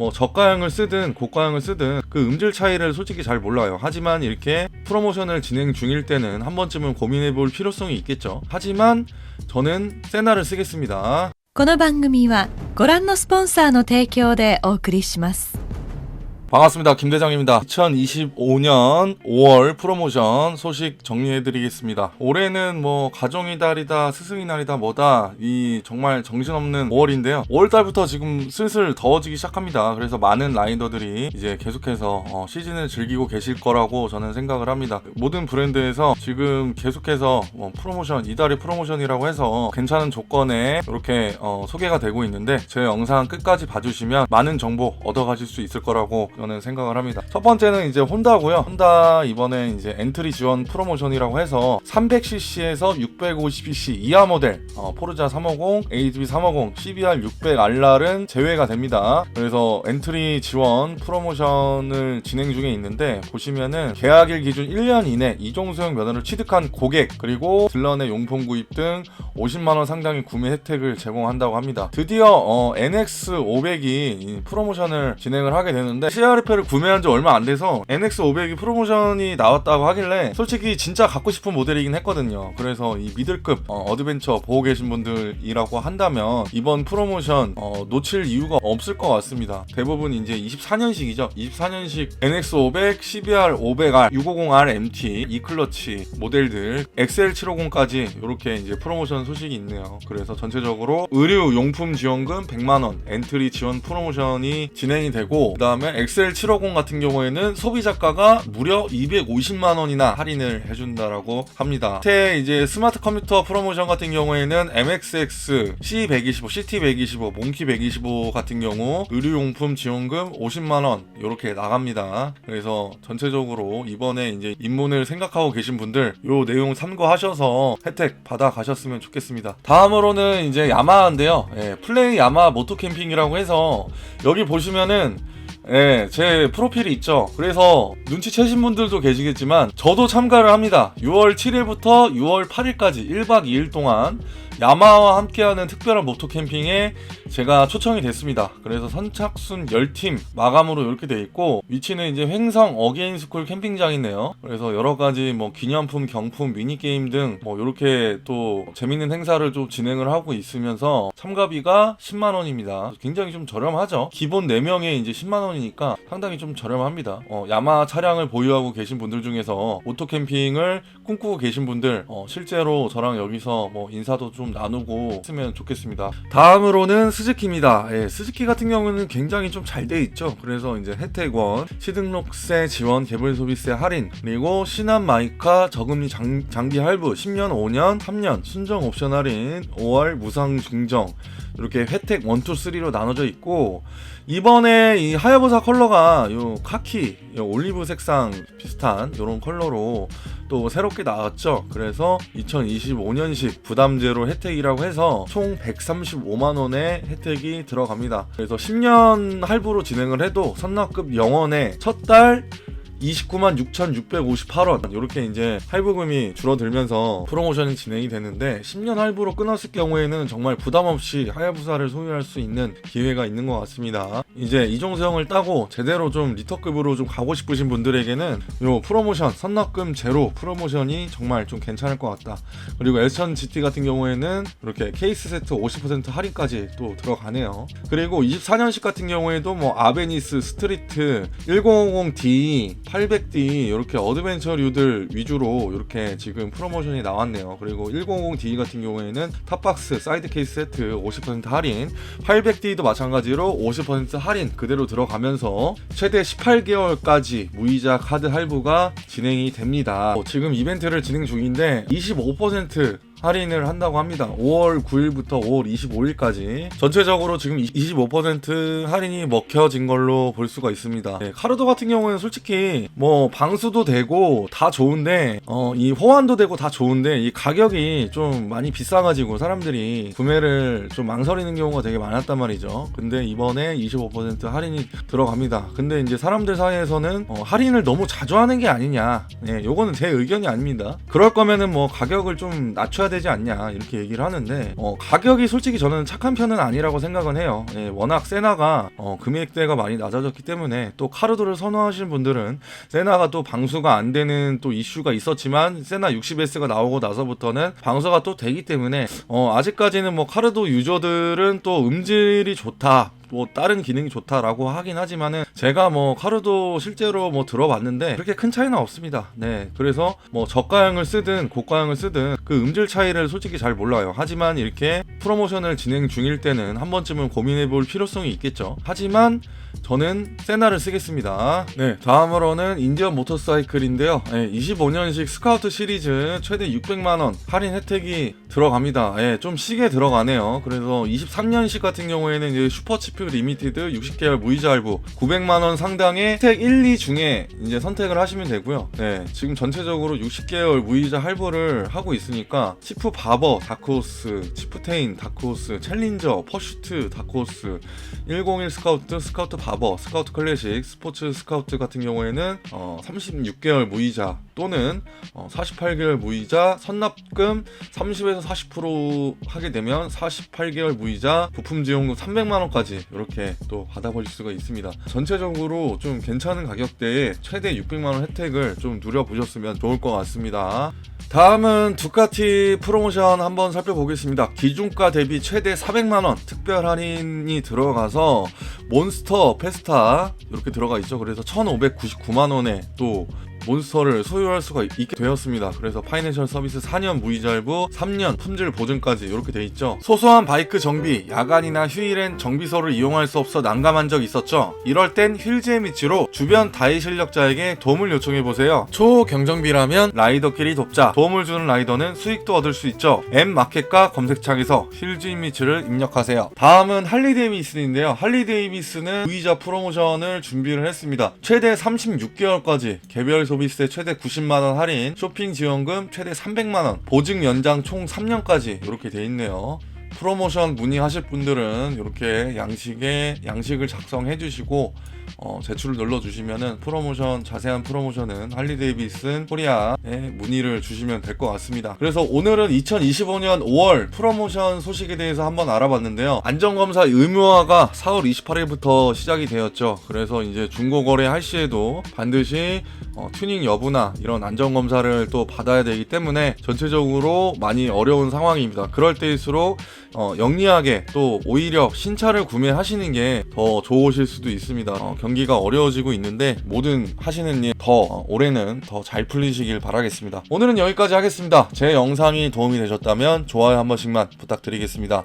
뭐 저가형을 쓰든 고가형을 쓰든 그 음질 차이를 솔직히 잘 몰라요. 하지만 이렇게 프로모션을 진행 중일 때는 한 번쯤은 고민해 볼 필요성이 있겠죠. 하지만 저는 세나를 쓰겠습니다. この番組はご覧のスポンサーの提供でお送りします。 반갑습니다. 김대장입니다. 2025년 5월 프로모션 소식 정리해드리겠습니다. 올해는 뭐 가정의 달이다, 스승의 날이다, 뭐다 이 정말 정신없는 5월인데요. 5월달부터 지금 슬슬 더워지기 시작합니다. 그래서 많은 라이더들이 이제 계속해서 어, 시즌을 즐기고 계실 거라고 저는 생각을 합니다. 모든 브랜드에서 지금 계속해서 뭐 프로모션 이달의 프로모션이라고 해서 괜찮은 조건에 이렇게 어, 소개가 되고 있는데 제 영상 끝까지 봐주시면 많은 정보 얻어가실 수 있을 거라고 저는 생각을 합니다. 첫 번째는 이제 혼다고요. 혼다 이번에 이제 엔트리 지원 프로모션이라고 해서 300cc에서 650cc 이하 모델 어, 포르자 350, ADB 350, CBR 600R은 제외가 됩니다. 그래서 엔트리 지원 프로모션을 진행 중에 있는데 보시면은 계약일 기준 1년 이내 이종수형 면허를 취득한 고객 그리고 딜러 내 용품 구입 등 50만 원 상당의 구매 혜택을 제공한다고 합니다. 드디어 어, NX 500이 프로모션을 진행을 하게 되는데 CRF를 구매한 지 얼마 안 돼서 NX 500이 프로모션이 나왔다고 하길래 솔직히 진짜 갖고 싶은 모델이긴 했거든요. 그래서 이 미들급 어, 드벤처 보고 계신 분들이라고 한다면 이번 프로모션 어, 놓칠 이유가 없을 것 같습니다. 대부분 이제 24년식이죠. 24년식 NX 500, CBR 500R, 650R MT, E클러치 모델들 XL750까지 이렇게 이제 프로모션 소식이 있네요. 그래서 전체적으로 의류 용품 지원금 100만 원 엔트리 지원 프로모션이 진행이 되고 그다음에 XL750 같은 경우에는 소비자가가 무려 250만 원이나 할인을 해준다라고 합니다. 밑에 이제 스마트 컴퓨터 프로모션 같은 경우에는 MXX, C125, CT125, 몽키 125 같은 경우 의류용품 지원금 50만 원 이렇게 나갑니다. 그래서 전체적으로 이번에 이제 입문을 생각하고 계신 분들 요 내용 참고하셔서 혜택 받아 가셨으면 좋겠습니다. 다음으로는 이제 야마인데요. 예, 플레이 야마 모토 캠핑이라고 해서 여기 보시면은 예, 제 프로필이 있죠. 그래서 눈치채신 분들도 계시겠지만 저도 참가를 합니다. 6월 7일부터 6월 8일까지 1박 2일 동안 야마와 함께하는 특별한 모토 캠핑에 제가 초청이 됐습니다. 그래서 선착순 10팀 마감으로 이렇게 돼 있고 위치는 이제 횡성 어게인스쿨 캠핑장이네요. 그래서 여러 가지 뭐 기념품, 경품, 미니 게임 등 뭐 이렇게 또 재밌는 행사를 좀 진행을 하고 있으면서 참가비가 10만 원입니다. 굉장히 좀 저렴하죠. 기본 4명에 이제 10만 원이니까 상당히 좀 저렴합니다. 어, 야마 차량을 보유하고 계신 분들 중에서 오토 캠핑을 꿈꾸고 계신 분들 어, 실제로 저랑 여기서 뭐 인사도 좀 나누고 했으면 좋겠습니다. 다음으로는 스즈키입니다. 예, 스즈키 같은 경우는 굉장히 좀 잘 돼 있죠. 그래서 이제 혜택원, 시등록세 지원, 개별 소비세 할인, 그리고 신한 마이카 저금리 장, 장기 할부 10년, 5년, 3년 순정 옵션 할인, 5월 무상 증정 이렇게 혜택 1, 2, 3로 나눠져 있고 이번에 이 하야부사 컬러가 요 카키, 요 올리브 색상 비슷한 이런 컬러로 또 새롭게 나왔죠. 그래서 2025년식 부담제로 혜택이라고 해서 총 135만 원의 혜택이 들어갑니다. 그래서 10년 할부로 진행을 해도 선납급 영원에 첫 달 29만 6,658원 이렇게 이제 할부금이 줄어들면서 프로모션이 진행이 되는데 10년 할부로 끊었을 경우에는 정말 부담 없이 하야부사를 소유할 수 있는 기회가 있는 것 같습니다. 이제 이종수형을 따고 제대로 좀 리터급으로 좀 가고 싶으신 분들에게는 요 프로모션 선납금 제로 프로모션이 정말 좀 괜찮을 것 같다. 그리고 S1000 GT 같은 경우에는 이렇게 케이스 세트 50% 할인까지 또 들어가네요. 그리고 24년식 같은 경우에도 뭐 아베니스, 스트리트, 1050D, 800D 이렇게 어드벤처류들 위주로 이렇게 지금 프로모션이 나왔네요. 그리고 100D 같은 경우에는 탑박스, 사이드 케이스 세트 50% 할인, 800D도 마찬가지로 50% 할인 그대로 들어가면서 최대 18개월까지 무이자 카드 할부가 진행이 됩니다. 어, 지금 이벤트를 진행 중인데 25% 할인을 한다고 합니다. 5월 9일부터 5월 25일까지 전체적으로 지금 25% 할인이 먹혀진 걸로 볼 수가 있습니다. 네, 카르도 같은 경우는 솔직히 뭐 방수도 되고 다 좋은데 어, 이 호환도 되고 다 좋은데 이 가격이 좀 많이 비싸가지고 사람들이 구매를 좀 망설이는 경우가 되게 많았단 말이죠. 근데 이번에 25% 할인이 들어갑니다. 근데 이제 사람들 사이에서는 어, 할인을 너무 자주 하는 게 아니냐. 네, 요거는 제 의견이 아닙니다. 그럴 거면은 뭐 가격을 좀 낮춰야 되지 않냐 이렇게 얘기를 하는데 어, 가격이 솔직히 저는 착한 편은 아니라고 생각은 해요. 예, 워낙 세나가 어, 금액대가 많이 낮아졌기 때문에 또 카르도를 선호하시는 분들은 세나가 또 방수가 안 되는 또 이슈가 있었지만 세나 60S가 나오고 나서부터는 방수가 또 되기 때문에 어, 아직까지는 뭐 카르도 유저들은 또 음질이 좋다. 뭐 다른 기능이 좋다라고 하긴 하지만은 제가 뭐 카르도 실제로 뭐 들어봤는데 그렇게 큰 차이는 없습니다. 네. 그래서 뭐 저가형을 쓰든 고가형을 쓰든 그 음질 차이를 솔직히 잘 몰라요. 하지만 이렇게 프로모션을 진행 중일 때는 한 번쯤은 고민해 볼 필요성이 있겠죠. 하지만 저는 세나를 쓰겠습니다. 네, 다음으로는 인디언 모터사이클인데요. 네, 25년식 스카우트 시리즈 최대 600만 원 할인 혜택이 들어갑니다. 예, 좀 시게 들어가네요. 그래서 23년식 같은 경우에는 이제 슈퍼치프 리미티드 60개월 무이자 할부 900만원 상당의 혜택 1, 2 중에 이제 선택을 하시면 되고요. 네, 지금 전체적으로 60개월 무이자 할부를 하고 있으니까 치프 바버 다크호스, 치프테인 다크호스, 챌린저, 퍼슈트 다크호스, 101 스카우트, 스카우트 바버, 스카우트 클래식, 스포츠 스카우트 같은 경우에는 어, 36개월 무이자 또는 어, 48개월 무이자 선납금 30에서 40% 하게 되면 48개월 무이자 부품 지원금 300만 원까지 이렇게 또 받아보실 수가 있습니다. 전체적으로 좀 괜찮은 가격대에 최대 600만 원 혜택을 좀 누려보셨으면 좋을 것 같습니다. 다음은 두카티 프로모션 한번 살펴보겠습니다. 기준가 대비 최대 400만원 특별 할인이 들어가서 몬스터 페스타 이렇게 들어가 있죠. 그래서 1,599만원에 또 몬스터를 소유할 수가 있게 되었습니다. 그래서 파이낸셜 서비스 4년 무이자 할부, 3년 품질 보증까지 이렇게 돼 있죠. 소소한 바이크 정비, 야간이나 휴일엔 정비소를 이용할 수 없어 난감한 적 있었죠. 이럴 땐 힐즈미치로 주변 다이 실력자에게 도움을 요청해 보세요. 초경정비라면 라이더끼리 돕자. 도움을 주는 라이더는 수익도 얻을 수 있죠. M 마켓과 검색창에서 힐즈미치를 입력하세요. 다음은 할리 데이비슨인데요. 할리 데이비슨은 무이자 프로모션을 준비를 했습니다. 최대 36개월까지 개별 소비세 최대 90만원 할인, 쇼핑 지원금 최대 300만원, 보증 연장 총 3년까지 이렇게 돼 있네요. 프로모션 문의하실 분들은 이렇게 양식에 양식을 작성해 주시고 어, 제출을 눌러 주시면은 프로모션 자세한 프로모션은 할리 데이비슨 코리아에 문의를 주시면 될 것 같습니다. 그래서 오늘은 2025년 5월 프로모션 소식에 대해서 한번 알아봤는데요. 안전검사 의무화가 4월 28일부터 시작이 되었죠. 그래서 이제 중고 거래 할 시에도 반드시 어, 튜닝 여부나 이런 안전 검사를 또 받아야 되기 때문에 전체적으로 많이 어려운 상황입니다. 그럴 때일수록 어, 영리하게 또 오히려 신차를 구매하시는 게 더 좋으실 수도 있습니다. 어, 경기가 어려워지고 있는데 모든 하시는 일더 어, 올해는 더 잘 풀리시길 바라겠습니다. 오늘은 여기까지 하겠습니다. 제 영상이 도움이 되셨다면 좋아요 한 번씩만 부탁드리겠습니다.